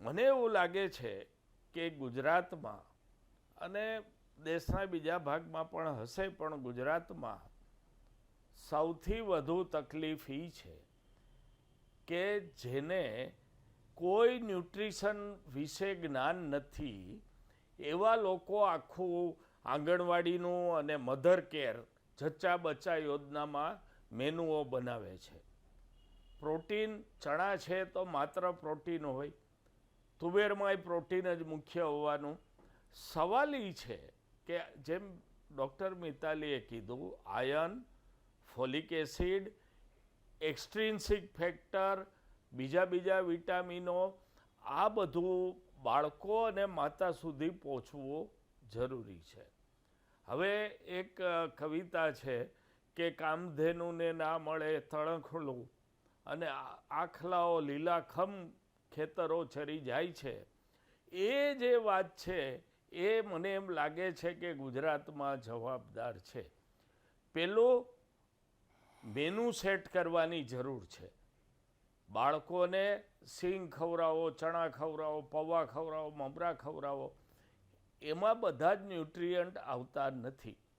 મને એવું લાગે છે કે ગુજરાતમાં અને દેશના બીજા ભાગમાં પણ હશે, પણ ગુજરાતમાં સૌથી વધુ તકલીફ એ છે કે જેને કોઈ ન્યુટ્રિશન વિશે જ્ઞાન નથી, એવા લોકો આખું આંગણવાડીનું અને મધર કેર જચ્ચા બચ્ચા યોજનામાં મેનુઓ બનાવે છે. પ્રોટીન ચણા છે તો માત્ર પ્રોટીન હોય. તુવેરમાંય પ્રોટીન જ મુખ્ય હોવાનું. સવાલ એ છે કે જેમ ડૉક્ટર મિતાલીએ કીધું, iron, folic acid, extrinsic factor, બીજા બીજા વિટામિનો, આ બધું બાળકો અને માતા સુધી પહોંચવું જરૂરી છે. હવે એક કવિતા છે કે કામધેનુને ના મળે તણખલું અને આખલાઓ લીલાખમ ખેતરો છરી જાય છે. એ જે વાત છે, એ મને એમ લાગે છે કે ગુજરાતમાં જવાબદાર છે. પેલો મેનુ સેટ કરવાની જરૂર છે. બાળકોને સિંગ ખવડાવો, ચણા ખવડાવો, પૌવા ખવડાવો, મમરા ખવડાવો, એમાં બધા જ ન્યુટ્રિયન્ટ આવતા નથી.